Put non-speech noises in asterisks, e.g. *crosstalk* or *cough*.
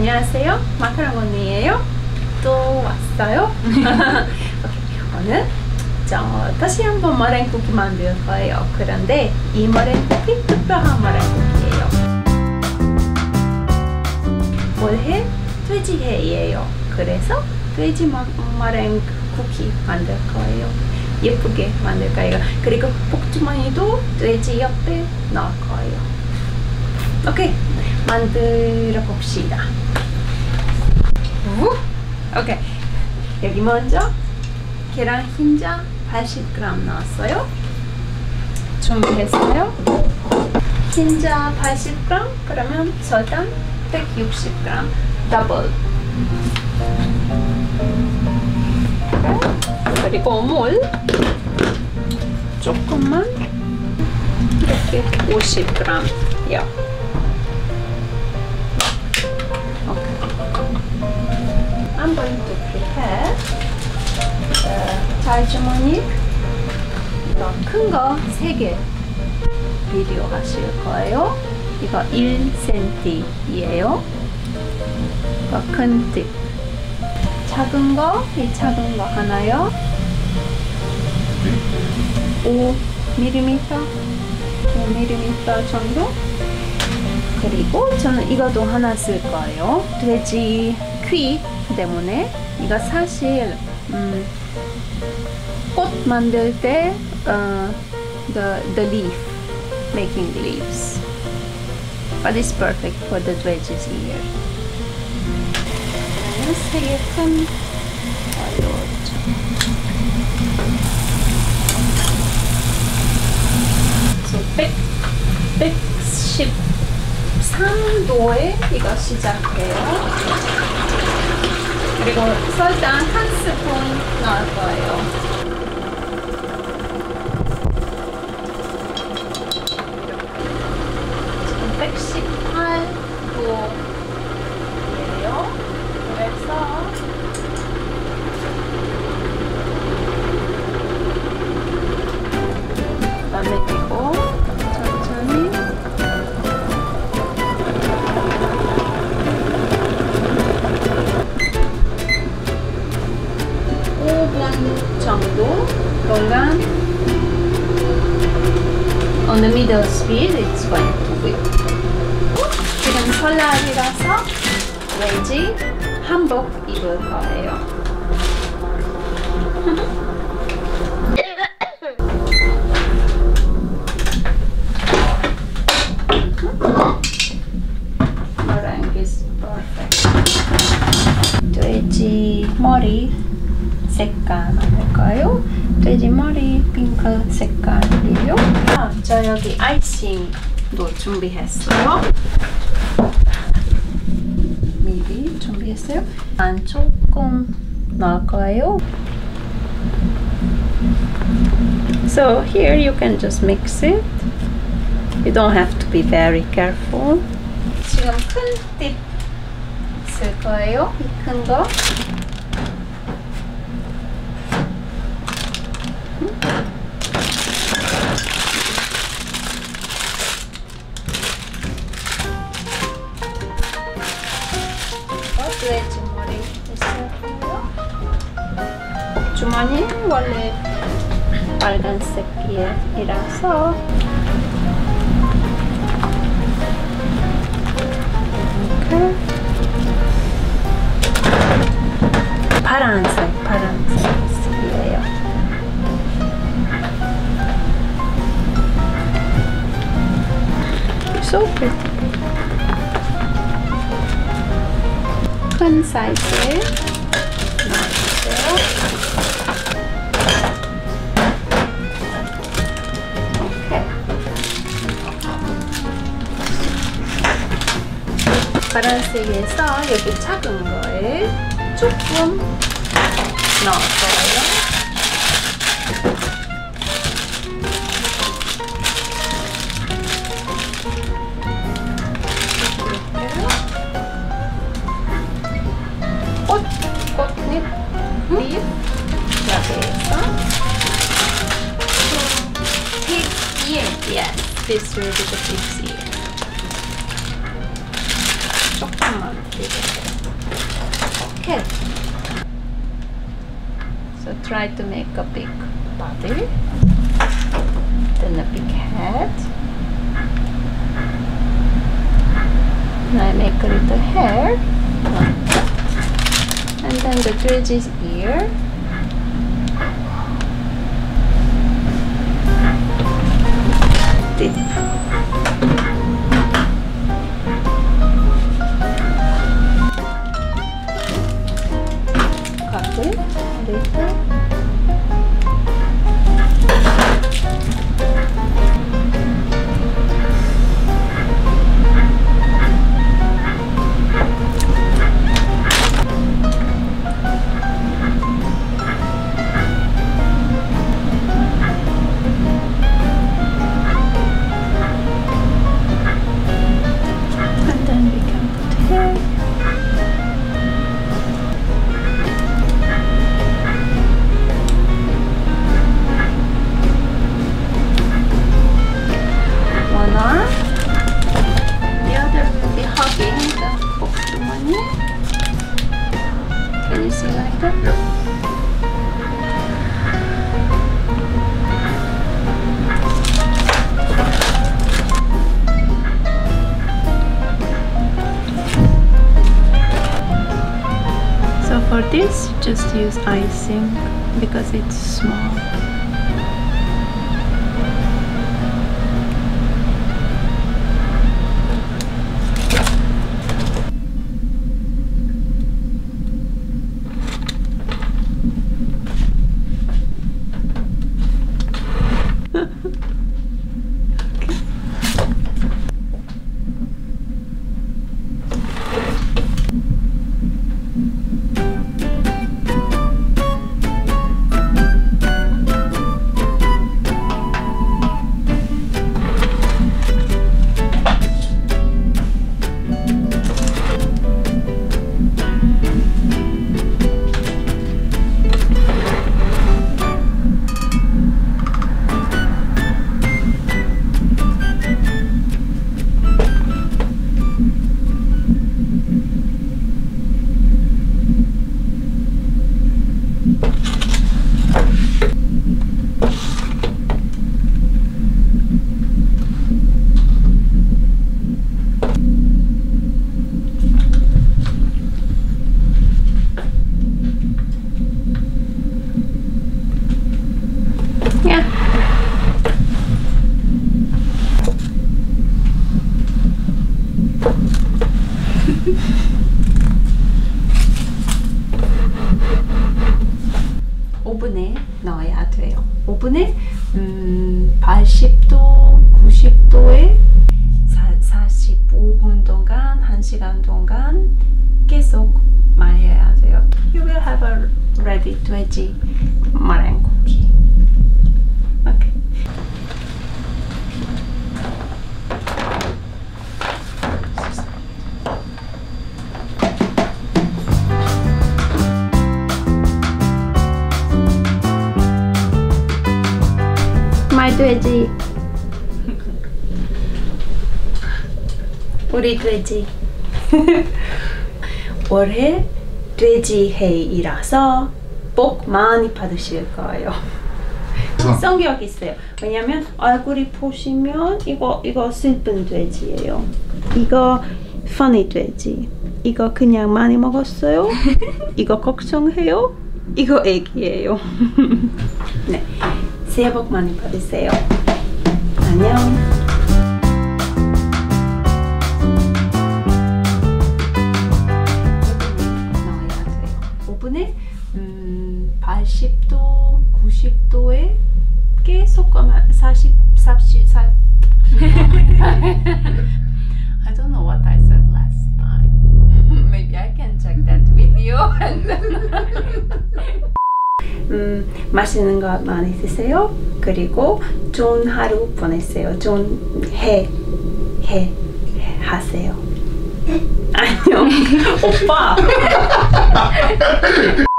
안녕하세요. 마카롱 언니예요. 또 왔어요. *laughs* 오늘 저 다시 한번 머랭 쿠키 만들 거예요. 그런데 이 머랭 쿠키 특별한 머랭 쿠키예요. 올해 돼지해예요. 그래서 돼지 머- 머랭 쿠키 만들 거예요. 예쁘게 만들 거예요. 그리고 복주머니도 돼지 옆에 넣을 거예요. 오케이, 만들어 봅시다. 우! 오케이, 여기 먼저 계란 흰자 80g 넣었어요. 준비했어요. 흰자 80g, 그러면 설탕 160g, 더블. 그리고 물 조금만 이렇게 50g요. I'm going to prepare the 잘주머니 이거 큰거 3개 필요하실 거예요. 이거 1cm이에요. 이거 큰 팁. 작은 거, 이 작은 거 하나요. 5mm, 5mm 정도. 그리고 저는 이것도 하나 쓸 거예요. 돼지 퀴 때문에 이거 사실 음, 꽃 만들 때 어, the the leaf making leaves, but it's perfect for the veggies here. 세개큰 어려웠죠. So 100, 113도에 이거 시작해요. 그리고 설탕 한 스푼 넣을 거예요. 왠지 한복 입을 거예요 돼지 머리 색깔 만들까요? 돼지 머리 핑크 색깔이에요. 아, 저 여기 아이싱도 준비했어요. 미리 준비했어요. 안 조금 넣을 거예요. So here you can just mix it. You don't have to be very careful. 지금 큰팁 쓸 거예요. 이 큰 거. 어드의 주머니 있어요. 주머니 원래 빨간색이라서 이렇게 파란색 사이즈에 넣어주세요. 파란색에서 여기 작은 거에 조금 거예요. Yes, this will be the big Chocomon. Okay. So try to make a big body, then a big head. Now I make a little hair, and then the bridge's ear. Namaste. This, just use icing because it's small. 오븐에 넣어야 돼요. 오븐에 음, 80도, 90도에 45분 동안, 1시간 동안 계속 말려야 돼요. You will have a ready cookie. Okay. My 돼지. *laughs* 우리 돼지. *laughs* 올해 돼지 해이라서 복 많이 받으실 거예요. *laughs* 성격 있어요. 왜냐면 얼굴이 보시면 이거 이거 슬픈 돼지예요. 이거 funny 돼지. 이거 그냥 많이 먹었어요. 이거 걱정해요. 이거 애기예요. 네. 새해 복 많이 받으세요. 안녕. 오븐에 음, 80도, 90도에 계속 아마 40, 40, 40 I don't know what I said last time. Maybe I can check that video and 음, 맛있는 거 많이 드세요. 그리고 좋은 하루 보내세요. 좋은 해, 해, 해 하세요. 안녕. *laughs* 오빠. *laughs*